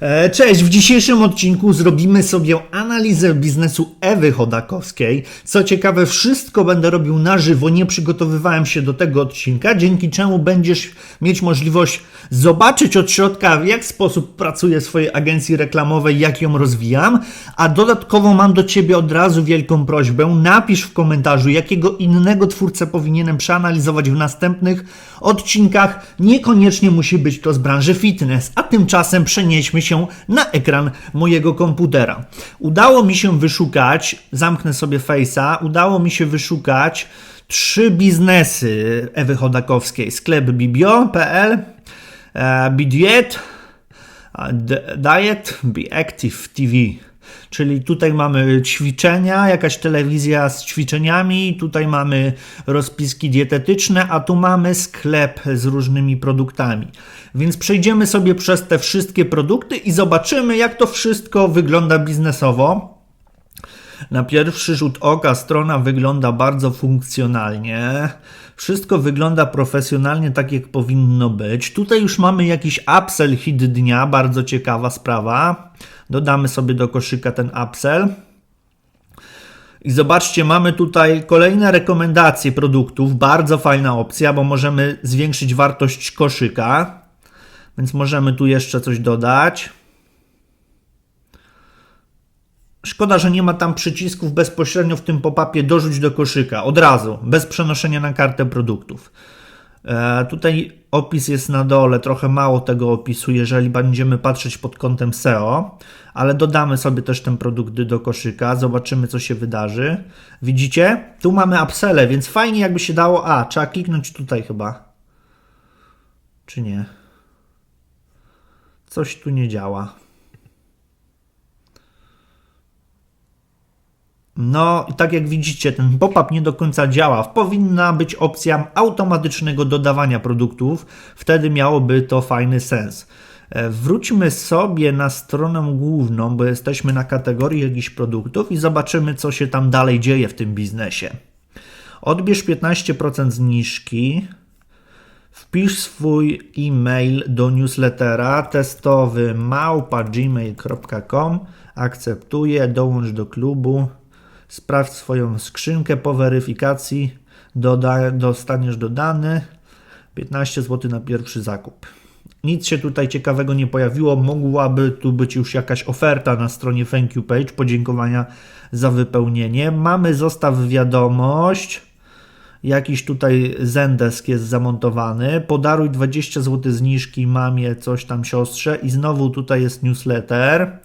E, Cześć, w dzisiejszym odcinku zrobimy sobie analizę biznesu Ewy Chodakowskiej. Co ciekawe, wszystko będę robił na żywo, nie przygotowywałem się do tego odcinka, dzięki czemu będziesz mieć możliwość zobaczyć od środka, w jaki sposób pracuję swojej agencji reklamowej, jak ją rozwijam, a dodatkowo mam do Ciebie od razu wielką prośbę, napisz w komentarzu, jakiego innego twórcę powinienem przeanalizować w następnych odcinkach. Niekoniecznie musi być to z branży fitness, a tymczasem przenieśmy się na ekran mojego komputera. Udało mi się wyszukać, zamknę sobie Face'a, udało mi się wyszukać trzy biznesy Ewy Chodakowskiej. Sklep bibio.pl, e, Bidiet, Diet, Be Active TV. Czyli tutaj mamy ćwiczenia, jakaś telewizja z ćwiczeniami, tutaj mamy rozpiski dietetyczne, a tu mamy sklep z różnymi produktami. Więc przejdziemy sobie przez te wszystkie produkty i zobaczymy, jak to wszystko wygląda biznesowo. Na pierwszy rzut oka strona wygląda bardzo funkcjonalnie. Wszystko wygląda profesjonalnie, tak jak powinno być. Tutaj już mamy jakiś upsell hit dnia, bardzo ciekawa sprawa. Dodamy sobie do koszyka ten upsell. I zobaczcie, mamy tutaj kolejne rekomendacje produktów. Bardzo fajna opcja, bo możemy zwiększyć wartość koszyka. Więc możemy tu jeszcze coś dodać. Szkoda, że nie ma tam przycisków bezpośrednio w tym pop-upie dorzuć do koszyka, od razu, bez przenoszenia na kartę produktów. E, tutaj opis jest na dole, trochę mało tego opisu, jeżeli będziemy patrzeć pod kątem SEO, ale dodamy sobie też ten produkt do koszyka, zobaczymy co się wydarzy. Widzicie? Tu mamy upselle, więc fajnie jakby się dało, a trzeba kliknąć tutaj chyba. Czy nie? Coś tu nie działa. No i tak jak widzicie, ten pop-up nie do końca działa. Powinna być opcja automatycznego dodawania produktów, wtedy miałoby to fajny sens. E, Wróćmy sobie na stronę główną, bo jesteśmy na kategorii jakichś produktów i zobaczymy, co się tam dalej dzieje w tym biznesie. Odbierz 15% zniżki. Wpisz swój e-mail do newslettera testowy małpa.gmail.com Akceptuję, dołącz do klubu. Sprawdź swoją skrzynkę po weryfikacji. Doda, dostaniesz dodany 15 zł na pierwszy zakup. Nic się tutaj ciekawego nie pojawiło. Mogłaby tu być już jakaś oferta na stronie thank you page, podziękowania za wypełnienie. Mamy zostaw wiadomość. Jakiś tutaj Zendesk jest zamontowany. Podaruj 20 zł zniżki mamie, coś tam siostrze. I znowu tutaj jest newsletter.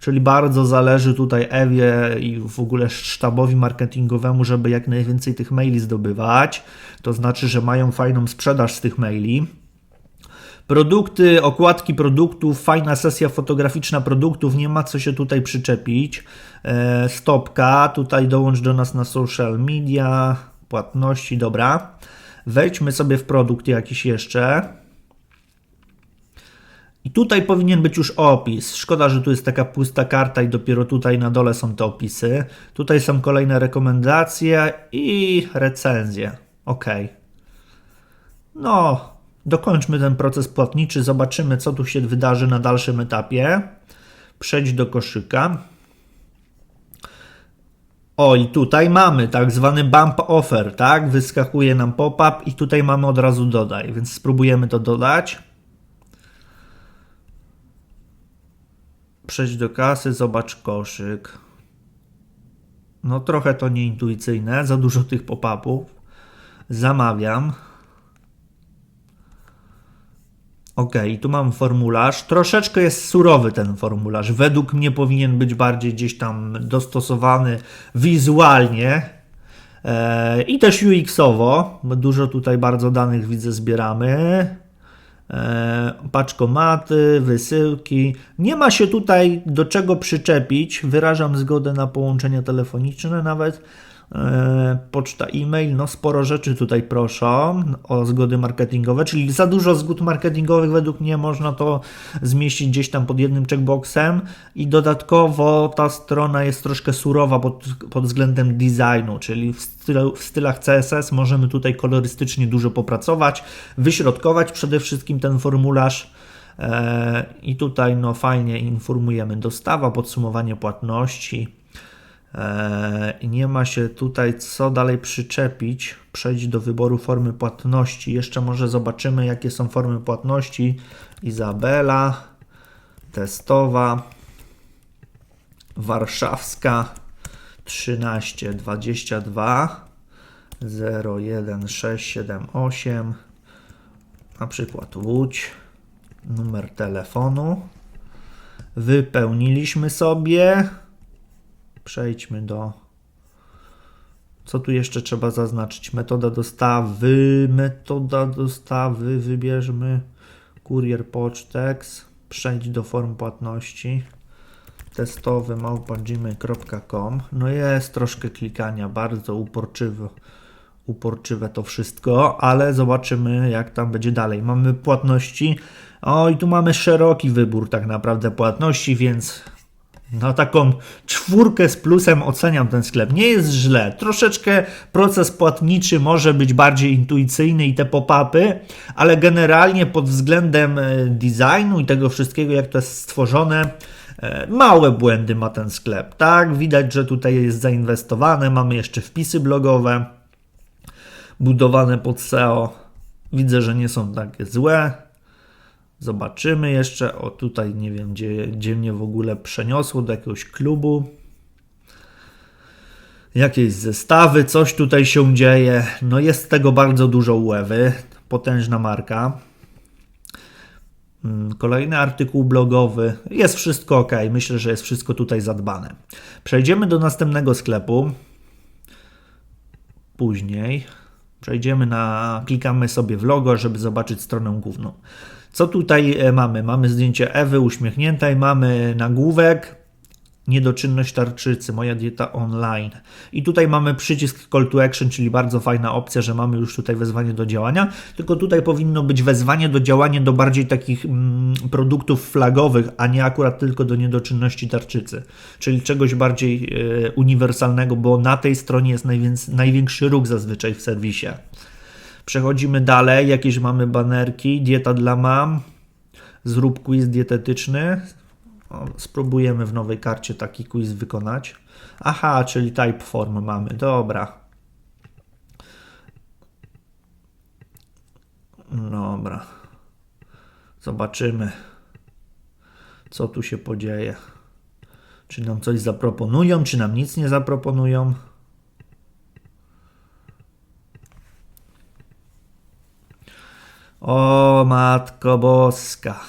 Czyli bardzo zależy tutaj Ewie i w ogóle sztabowi marketingowemu, żeby jak najwięcej tych maili zdobywać. To znaczy, że mają fajną sprzedaż z tych maili. Produkty, okładki produktów, fajna sesja fotograficzna produktów, nie ma co się tutaj przyczepić. E, stopka, tutaj dołącz do nas na social media, płatności, dobra. Wejdźmy sobie w produkt jakiś jeszcze. I tutaj powinien być już opis. Szkoda, że tu jest taka pusta karta i dopiero tutaj na dole są te opisy. Tutaj są kolejne rekomendacje i recenzje. Ok. No, dokończmy ten proces płatniczy, zobaczymy co tu się wydarzy na dalszym etapie. Przejdź do koszyka. O, i tutaj mamy tak zwany bump offer, tak? Wyskakuje nam pop-up i tutaj mamy od razu dodaj, więc spróbujemy to dodać. Przejdź do kasy, zobacz koszyk. No trochę to nieintuicyjne, za dużo tych pop-upów. Zamawiam. Ok, tu mam formularz. Troszeczkę jest surowy ten formularz. Według mnie powinien być bardziej gdzieś tam dostosowany wizualnie e, i też UX-owo, dużo tutaj bardzo danych widzę zbieramy. E, paczkomaty, wysyłki. Nie ma się tutaj do czego przyczepić. Wyrażam zgodę na połączenia telefoniczne nawet. E, poczta, e-mail, no sporo rzeczy tutaj proszą o zgody marketingowe, czyli za dużo zgód marketingowych według mnie można to zmieścić gdzieś tam pod jednym checkboxem. I dodatkowo ta strona jest troszkę surowa pod, pod względem designu, czyli w, stylu, w stylach CSS możemy tutaj kolorystycznie dużo popracować, wyśrodkować przede wszystkim ten formularz. E, I tutaj no fajnie informujemy dostawa, podsumowanie płatności. E, Nie ma się tutaj co dalej przyczepić. Przejdź do wyboru formy płatności. Jeszcze może zobaczymy, jakie są formy płatności. Izabela, testowa, warszawska 1322 01678 na przykład Łódź, numer telefonu. Wypełniliśmy sobie. Przejdźmy do. Co tu jeszcze trzeba zaznaczyć? Metoda dostawy, metoda dostawy, wybierzmy kurier Pocztex, przejdź do form płatności testowy małpa.gmail.com No jest troszkę klikania, bardzo uporczywe, uporczywe to wszystko, ale zobaczymy jak tam będzie dalej. Mamy płatności, o i tu mamy szeroki wybór tak naprawdę płatności, więc na taką czwórkę z plusem oceniam ten sklep. Nie jest źle. Troszeczkę proces płatniczy może być bardziej intuicyjny i te pop-upy, ale generalnie pod względem e, designu i tego wszystkiego, jak to jest stworzone, e, małe błędy ma ten sklep. Tak, widać, że tutaj jest zainwestowane. Mamy jeszcze wpisy blogowe budowane pod SEO. Widzę, że nie są takie złe. Zobaczymy jeszcze. O, tutaj nie wiem, gdzie, gdzie mnie w ogóle przeniosło do jakiegoś klubu. Jakieś zestawy, coś tutaj się dzieje. No jest tego bardzo dużo ulewy. Potężna marka. Mm, Kolejny artykuł blogowy. Jest wszystko ok. Myślę, że jest wszystko tutaj zadbane. Przejdziemy do następnego sklepu. Później. Przejdziemy na. Klikamy sobie w logo, żeby zobaczyć stronę główną. Co tutaj e, mamy? Mamy zdjęcie Ewy uśmiechniętej, mamy nagłówek, niedoczynność tarczycy, moja dieta online. I tutaj mamy przycisk call to action, czyli bardzo fajna opcja, że mamy już tutaj wezwanie do działania, tylko tutaj powinno być wezwanie do działania do bardziej takich mm, produktów flagowych, a nie akurat tylko do niedoczynności tarczycy, czyli czegoś bardziej e, uniwersalnego, bo na tej stronie jest największy ruch zazwyczaj w serwisie. Przechodzimy dalej, jakieś mamy banerki, dieta dla mam, zrób quiz dietetyczny. O, spróbujemy w nowej karcie taki quiz wykonać. Aha, czyli type form mamy, dobra. Dobra. Zobaczymy, co tu się podzieje. Czy nam coś zaproponują, czy nam nic nie zaproponują. O matko boska.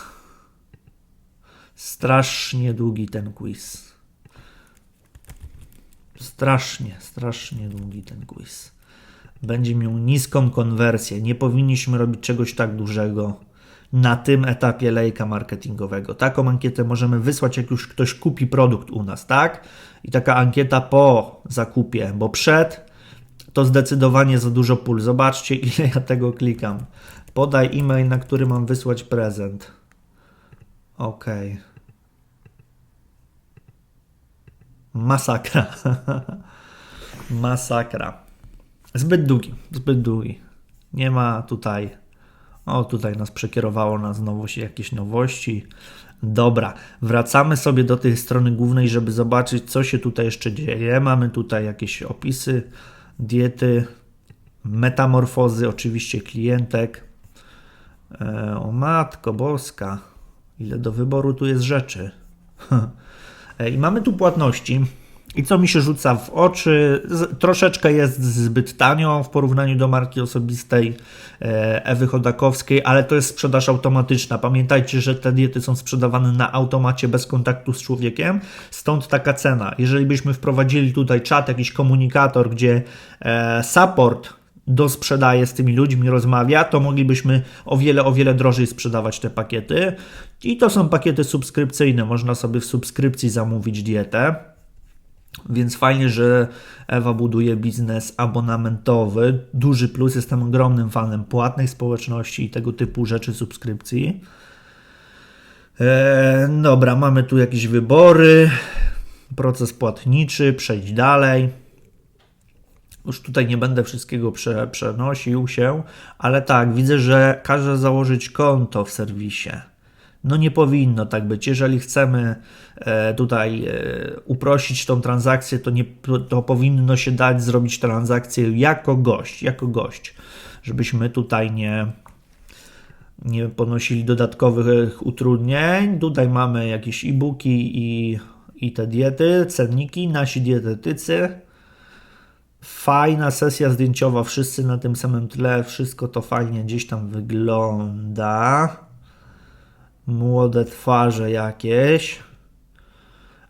Strasznie długi ten quiz. Strasznie, strasznie długi ten quiz. Będzie miał niską konwersję. Nie powinniśmy robić czegoś tak dużego na tym etapie lejka marketingowego. Taką ankietę możemy wysłać, jak już ktoś kupi produkt u nas, tak? I taka ankieta po zakupie, bo przed to zdecydowanie za dużo pól. Zobaczcie, ile ja tego klikam. Podaj e-mail, na który mam wysłać prezent. Ok. Masakra. Masakra. Zbyt długi, zbyt długi. Nie ma tutaj. O, tutaj nas przekierowało na znowu się jakieś nowości. Dobra, wracamy sobie do tej strony głównej, żeby zobaczyć, co się tutaj jeszcze dzieje. Mamy tutaj jakieś opisy diety, metamorfozy, oczywiście klientek. E, o matko boska, ile do wyboru tu jest rzeczy. E, I mamy tu płatności. I co mi się rzuca w oczy, troszeczkę jest zbyt tanio w porównaniu do marki osobistej e, Ewy Chodakowskiej, ale to jest sprzedaż automatyczna. Pamiętajcie, że te diety są sprzedawane na automacie bez kontaktu z człowiekiem, stąd taka cena. Jeżeli byśmy wprowadzili tutaj czat, jakiś komunikator, gdzie e, support dosprzedaje z tymi ludźmi, rozmawia, to moglibyśmy o wiele, o wiele drożej sprzedawać te pakiety. I to są pakiety subskrypcyjne. Można sobie w subskrypcji zamówić dietę. Więc fajnie, że Ewa buduje biznes abonamentowy. Duży plus, jestem ogromnym fanem płatnej społeczności i tego typu rzeczy, subskrypcji. Eee, dobra, mamy tu jakieś wybory. Proces płatniczy, przejdź dalej. Już tutaj nie będę wszystkiego prze, przenosił się, ale tak, widzę, że każe założyć konto w serwisie. No nie powinno tak być. Jeżeli chcemy e, tutaj e, uprościć tą transakcję, to, nie, to powinno się dać zrobić transakcję jako gość, jako gość, żebyśmy tutaj nie, nie ponosili dodatkowych utrudnień. Tutaj mamy jakieś e-booki i, i te diety, cenniki, nasi dietetycy. Fajna sesja zdjęciowa, wszyscy na tym samym tle, wszystko to fajnie gdzieś tam wygląda. Młode twarze jakieś.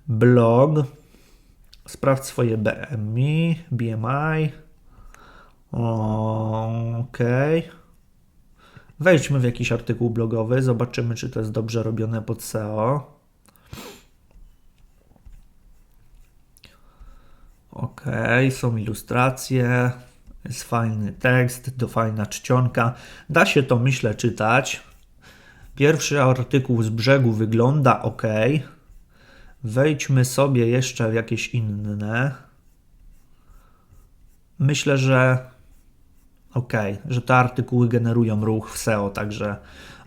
Blog. Sprawdź swoje BMI, BMI. Okej. Wejdźmy w jakiś artykuł blogowy, zobaczymy, czy to jest dobrze robione pod SEO. Ok, są ilustracje, jest fajny tekst, do fajna czcionka. Da się to, myślę, czytać. Pierwszy artykuł z brzegu wygląda ok. Wejdźmy sobie jeszcze w jakieś inne. Myślę, że ok, że te artykuły generują ruch w SEO, także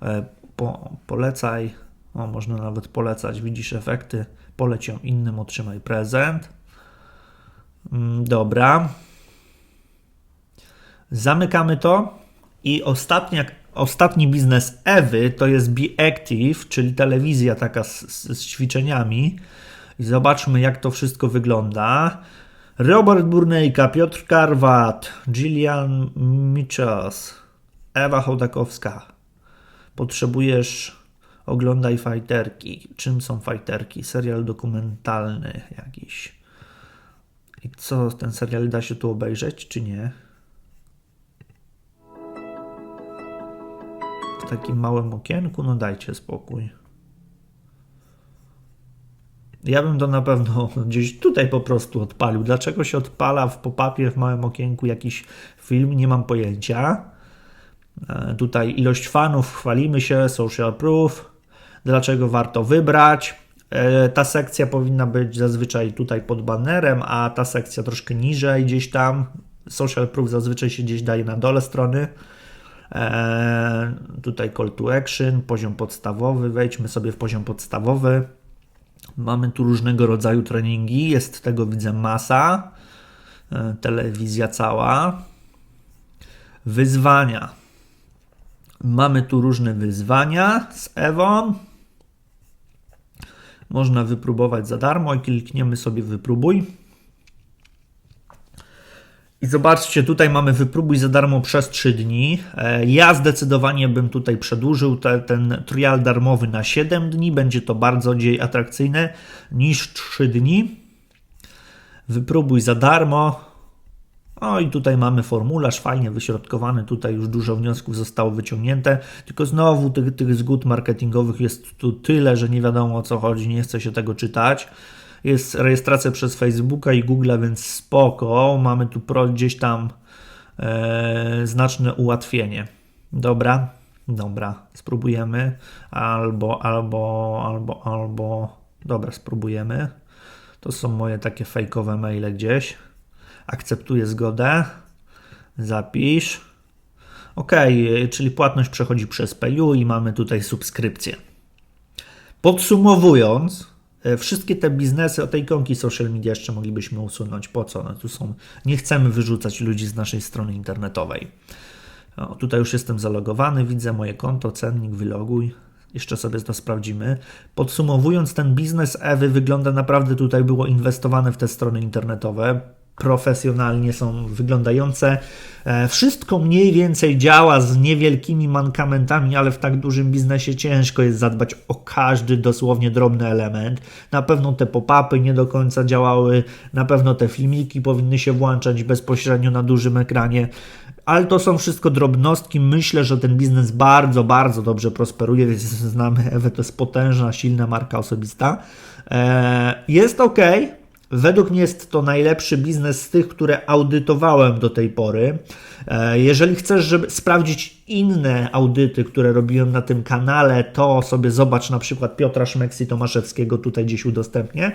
e, po, polecaj. O, można nawet polecać, widzisz efekty, poleć ją innym, otrzymaj prezent. Mm, dobra. Zamykamy to. I ostatnia, ostatni biznes Ewy to jest Be Active, czyli telewizja taka z, z, ćwiczeniami. I zobaczmy, jak to wszystko wygląda. Robert Burnejka, Piotr Karwat, Gillian Michels, Ewa Chodakowska. Potrzebujesz oglądaj fajterki. Czym są fajterki? Serial dokumentalny jakiś. I co, ten serial da się tu obejrzeć, czy nie? W takim małym okienku? No dajcie spokój. Ja bym to na pewno gdzieś tutaj po prostu odpalił. Dlaczego się odpala w pop-upie w małym okienku jakiś film? Nie mam pojęcia. E, tutaj ilość fanów, chwalimy się, social proof. Dlaczego warto wybrać? E, ta sekcja powinna być zazwyczaj tutaj pod banerem, a ta sekcja troszkę niżej, gdzieś tam. Social proof zazwyczaj się gdzieś daje na dole strony. Eee, tutaj call to action, poziom podstawowy. Wejdźmy sobie w poziom podstawowy. Mamy tu różnego rodzaju treningi, jest tego widzę masa. Eee, telewizja cała. Wyzwania. Mamy tu różne wyzwania z Ewą. Można wypróbować za darmo i klikniemy sobie wypróbuj. I zobaczcie, tutaj mamy wypróbuj za darmo przez 3 dni. E, ja zdecydowanie bym tutaj przedłużył te, ten trial darmowy na 7 dni. Będzie to bardzo bardziej atrakcyjne niż 3 dni. Wypróbuj za darmo. No i tutaj mamy formularz fajnie wyśrodkowany, tutaj już dużo wniosków zostało wyciągnięte, tylko znowu tych, tych zgód marketingowych jest tu tyle, że nie wiadomo o co chodzi, nie chce się tego czytać. Jest rejestracja przez Facebooka i Google, więc spoko, mamy tu pro, gdzieś tam e, znaczne ułatwienie. Dobra, dobra, spróbujemy, albo, albo, albo, albo, dobra, spróbujemy. To są moje takie fejkowe maile gdzieś akceptuję zgodę, zapisz. OK, czyli płatność przechodzi przez PayU i mamy tutaj subskrypcję. Podsumowując, wszystkie te biznesy, o tej ikonki social media jeszcze moglibyśmy usunąć. Po co? one tu są. Nie chcemy wyrzucać ludzi z naszej strony internetowej. O, tutaj już jestem zalogowany, widzę moje konto, cennik, wyloguj. Jeszcze sobie to sprawdzimy. Podsumowując, ten biznes Ewy wygląda naprawdę tutaj było inwestowane w te strony internetowe profesjonalnie są wyglądające. E, wszystko mniej więcej działa z niewielkimi mankamentami, ale w tak dużym biznesie ciężko jest zadbać o każdy dosłownie drobny element. Na pewno te pop-upy nie do końca działały, na pewno te filmiki powinny się włączać bezpośrednio na dużym ekranie. Ale to są wszystko drobnostki. Myślę, że ten biznes bardzo, bardzo dobrze prosperuje, znamy Ewę, to jest potężna, silna marka osobista. E, jest ok, Według mnie jest to najlepszy biznes z tych, które audytowałem do tej pory. E, jeżeli chcesz żeby sprawdzić, inne audyty, które robiłem na tym kanale, to sobie zobacz na przykład Piotra Szmeksi Tomaszewskiego, tutaj gdzieś udostępnię.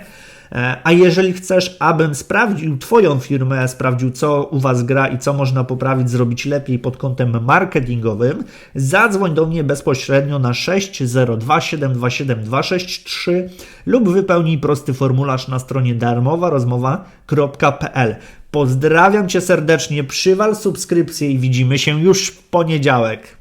E, A jeżeli chcesz, abym sprawdził Twoją firmę, sprawdził co u Was gra i co można poprawić, zrobić lepiej pod kątem marketingowym, zadzwoń do mnie bezpośrednio na 602727263 lub wypełnij prosty formularz na stronie darmowa-rozmowa.pl. Pozdrawiam Cię serdecznie, przywal subskrypcję i widzimy się już w poniedziałek.